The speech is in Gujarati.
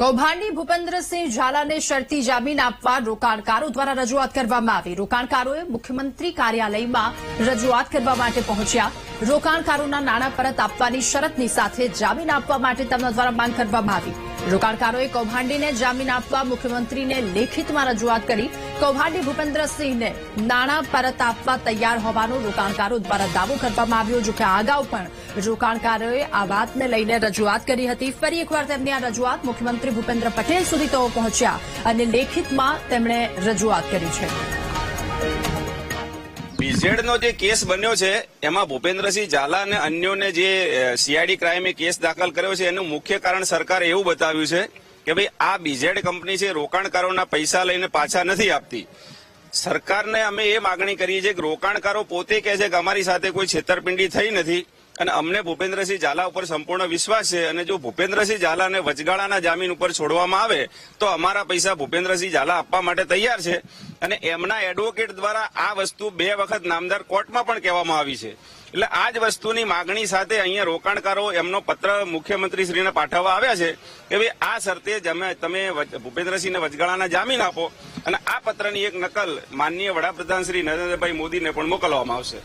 કૌભાંડી ભૂપેન્દ્રસિંહ ઝાલાને શરતી જામીન આપવા રોકાણકારો દ્વારા રજૂઆત કરવામાં આવી. રોકાણકારોએ મુખ્યમંત્રી કાર્યાલયમાં રજૂઆત કરવા માટે પહોંચ્યા. રોકાણકારોના નાણાં પરત આપવાની શરતની સાથે જામીન આપવા માટે તેમના દ્વારા માંગ કરવામાં આવી. રોકાણકારોએ કૌભાંડીને જામીન આપવા મુખ્યમંત્રીને લેખિતમાં રજૂઆત કરી. કૌભાંડી ભૂપેન્દ્રસિંહને નાણાં પરત આપવા તૈયાર હોવાનો રોકાણકારો દ્વારા દાવો કરવામાં આવ્યો જો કે અગાઉ પણ રોકાણકારોએ આ વાતને લઈને રજૂઆત કરી હતી. ફરી એકવાર તેમની આ રજૂઆત મુખ્યમંત્રી ભૂપેન્દ્ર પટેલ સુધી તેઓ પહોંચ્યા અને લેખિતમાં તેમણે રજૂઆત કરી છે. બીઝેડનો જે કેસ બન્યો છે, એમાં ભૂપેન્દ્રસિંહ ઝાલા અને અન્યોને જે સીઆઈડી ક્રાઇમે કેસ દાખલ કર્યો છે, એનું મુખ્ય કારણ સરકારે એવું બતાવ્યું છે કે ભાઈ, આ બીઝેડ કંપની છે, રોકાણકારોના પૈસા લઈને પાછા નથી આપતી. સરકારને અમે એ માગણી કરીએ છીએ કે રોકાણકારો પોતે કહે છે કે અમારી સાથે કોઈ છેતરપિંડી થઈ નથી. અને અમને ભૂપેન્દ્રસિંહ ઝાલા ઉપર સંપૂર્ણ વિશ્વાસ છે અને જો ભૂપેન્દ્રસિંહ ઝાલાને વચગાળાના જામીન ઉપર છોડવામાં આવે, તો અમારા પૈસા ભૂપેન્દ્રસિંહ ઝાલા આપવા માટે તૈયાર છે. અને એમના એડવોકેટ દ્વારા આ વસ્તુ બે વખત નામદાર કોર્ટમાં પણ કહેવામાં આવી છે. એટલે આ જ વસ્તુની માગણી સાથે અહીંયા રોકાણકારો એમનો પત્ર મુખ્યમંત્રીશ્રીને પાઠવવા આવ્યા છે કે ભાઈ, આ શરતે તમે ભૂપેન્દ્રસિંહને વચગાળાના જામીન આપો. અને આ પત્રની એક નકલ માનનીય વડાપ્રધાન શ્રી નરેન્દ્રભાઈ મોદીને પણ મોકલવામાં આવશે.